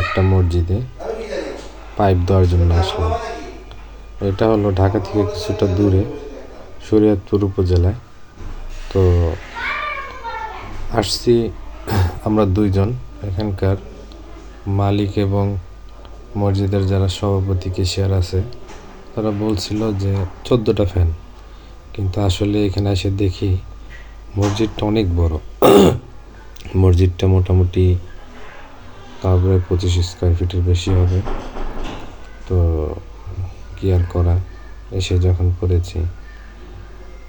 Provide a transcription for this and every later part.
একটা মসজিদে পাইপ দেওয়ার জন্য আসলাম। এটা হলো ঢাকা থেকে কিছুটা দূরে শরীয়তপুর উপজেলায়। তো আসছি আমরা দুইজন, এখানকার মালিক এবং মসজিদের যারা সভাপতি কেশিয়ার আছে, তারা বলছিল যে চোদ্দোটা ফ্যান। কিন্তু আসলে এখানে এসে দেখি মসজিদটা অনেক বড়। মসজিদটা মোটামুটি তারপরে পঁচিশ স্কোয়ার ফিটের বেশি হবে। তো কী আর করা? এসে যখন পড়েছি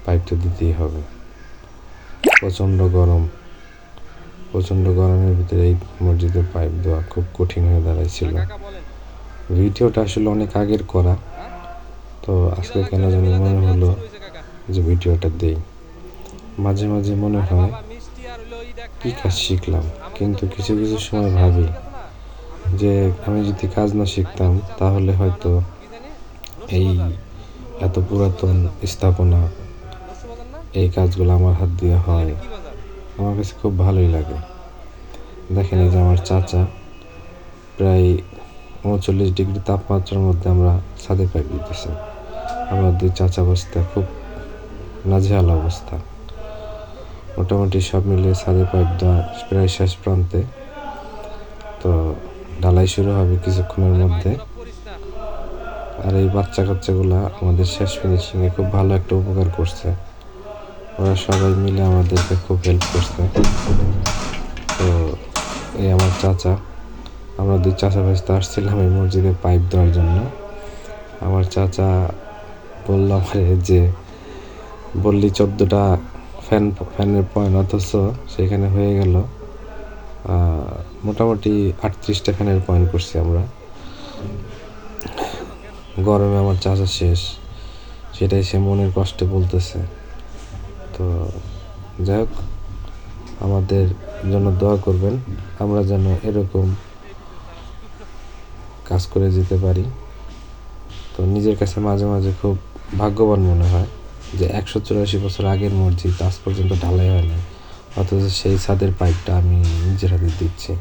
পাইপ তো দিতেই হবে। প্রচণ্ড গরম। প্রচণ্ড গরমের ভিতরে এই মসজিদে পাইপ দেওয়া খুব কঠিন হয়ে দাঁড়াইছিল। ভিডিওটা আসলে অনেক আগের করা। তো আজকে কেন জানি মনে হলো যে ভিডিওটা দেই। মাঝে মাঝে মনে হয় কি কাজ শিখলাম? কিন্তু কিছু কিছু সময় ভাবি যে আমি যদি কাজ না শিখতাম, তাহলে হয়তো এই এত পুরাতন স্থাপনা, এই কাজগুলো আমার হাত দিয়ে হয়। আমার কাছে খুব ভালোই লাগে। দেখেন এই যে আমার চাচা, প্রায় উনচল্লিশ ডিগ্রি তাপমাত্রার মধ্যে আমরা ছাদে পাইপ দিতেছি। আমরা দুই চাচা অবস্থা খুব নাজেহাল অবস্থা। মোটামুটি সব মিলিয়ে ছাদে পাইপ দেওয়া প্রায় শেষ প্রান্তে। তো ঢালাই শুরু হবে কিছুক্ষণের মধ্যে। আর এই বাচ্চা কাচ্চাগুলা আমাদের শেষ ফিনিশিংয়ে খুব ভালো একটা উপকার করছে। ওরা সবাই মিলে আমাদেরকে খুব হেল্প করছে। তো এই আমার চাচা, আমরা দুই চাচা ভাইতে আসছিলাম এই মসজিদে পাইপ দেওয়ার জন্য। আমার চাচা বলল যে, বললি চোদ্দোটা ফ্যান ফ্যানের পয়েন্ট অথচ সেখানে হয়ে গেল মোটামুটি আটত্রিশটা ফ্যানের পয়েন্ট করছি আমরা। গরমে আমার চাচা শেষ, সেটাই সে মনের কষ্টে বলতেছে। তো যাই হোক, আমাদের জন্য দোয়া করবেন, আমরা যেন এরকম কাজ করে যেতে পারি। তো নিজের কাছে মাঝে মাঝে খুব ভাগ্যবান মনে হয়। যে একশো চুরাশি বছর আগের মসজিদ, আজ পর্যন্ত ঢালাই হয় নাই। অথচ সেই ছাদের পাইপটা আমি নিজের হাতে দিচ্ছি।